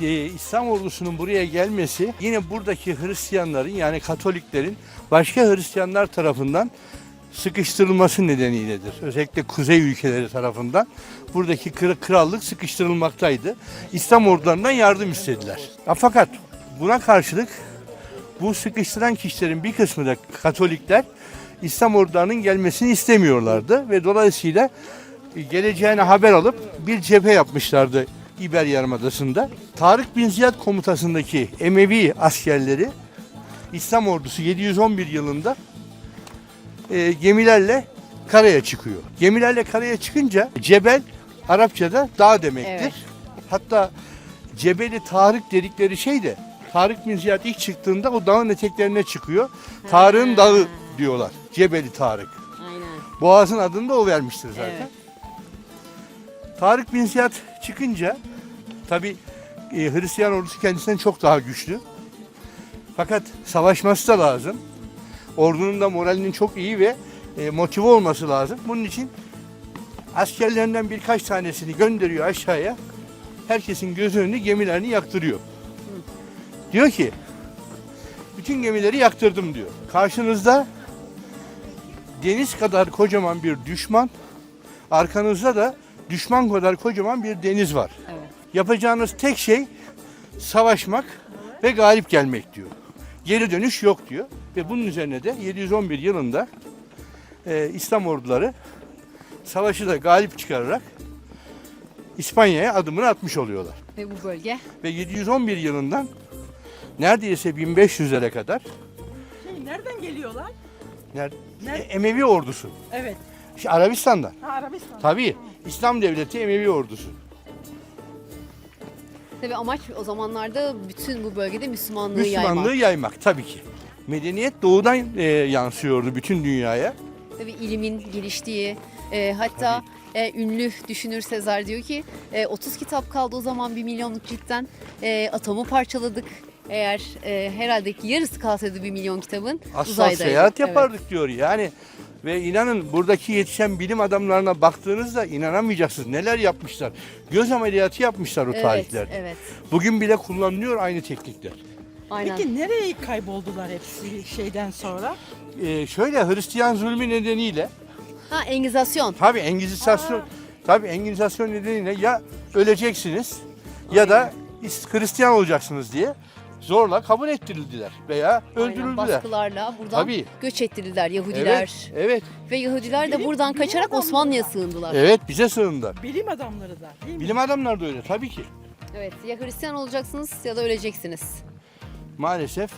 e, İslam ordusunun buraya gelmesi yine buradaki Hristiyanların yani Katoliklerin başka Hristiyanlar tarafından sıkıştırılması nedeniyledir. Özellikle kuzey ülkeleri tarafından buradaki kra- krallık sıkıştırılmaktaydı. İslam ordularından yardım istediler. Fakat buna karşılık bu sıkıştıran kişilerin bir kısmı da Katolikler İslam ordularının gelmesini istemiyorlardı ve dolayısıyla geleceğine haber alıp bir cephe yapmışlardı İber Yarımadası'nda. Tarık bin Ziyad komutasındaki Emevi askerleri İslam ordusu 711 yılında e, gemilerle karaya çıkıyor. Gemilerle karaya çıkınca Cebel Arapçada dağ demektir. Evet. Hatta Cebeli Tarık dedikleri şey de Tarık bin Ziyad ilk çıktığında o dağın eteklerine çıkıyor. Tarık'ın dağı diyorlar. Cebeli Tarık. Aynen. Boğaz'ın adını da o vermiştir zaten. Evet. Tarık bin Ziyad çıkınca tabi Hristiyan ordusu kendisinden çok daha güçlü. Fakat savaşması da lazım. Ordunun da moralinin çok iyi ve e, motive olması lazım. Bunun için askerlerinden birkaç tanesini gönderiyor aşağıya. Herkesin göz önünde gemilerini yaktırıyor. Diyor ki bütün gemileri yaktırdım diyor. Karşınızda deniz kadar kocaman bir düşman, arkanızda da düşman kadar kocaman bir deniz var. Evet. Yapacağınız tek şey savaşmak ve galip gelmek diyor. Geri dönüş yok diyor. Ve bunun üzerine de 711 yılında e, İslam orduları savaşı da galip çıkararak İspanya'ya adımını atmış oluyorlar. Ve bu bölge Ve 711 yılından neredeyse 1500'lere kadar Şey, nereden geliyorlar? ner- Nerede? Emevi ordusu. Evet. İşte Arabistan'dan. Ha, Arabistan. Tabii İslam devleti Emevi ordusu. Tabii amaç o zamanlarda bütün bu bölgede Müslümanlığı, Müslümanlığı yaymak. yaymak tabii ki. Medeniyet doğudan e, yansıyordu bütün dünyaya. Tabii ilimin geliştiği, e, hatta e, ünlü düşünür Sezar diyor ki e, 30 kitap kaldı o zaman 1 milyonluk ciltten e, atomu parçaladık. Eğer e, herhalde ki yarısı kalsaydı 1 milyon kitabın Asla uzaydaydı. seyahat yapardık diyor yani. Ve inanın buradaki yetişen bilim adamlarına baktığınızda inanamayacaksınız. Neler yapmışlar. Göz ameliyatı yapmışlar o Evet, tarihlerde. evet. Bugün bile kullanılıyor aynı teknikler. Aynen. Peki nereye kayboldular hepsi şeyden sonra? Ee, şöyle Hristiyan zulmü nedeniyle Ha Engizasyon. tabi Engizisasyon tabi Engizisasyon nedeniyle ya öleceksiniz ya da is- Hristiyan olacaksınız diye zorla kabul ettirildiler veya Aynen, öldürüldüler. baskılarla buradan Tabii. göç ettirildiler Yahudiler. Evet, evet, Ve Yahudiler de Bilim- buradan bilim kaçarak Osmanlı'ya sığındılar. evet bize sığındılar. Bilim adamları da değil mi? Bilim adamları da öyle tabii ki. Evet, ya Hristiyan olacaksınız ya da öleceksiniz. Maalesef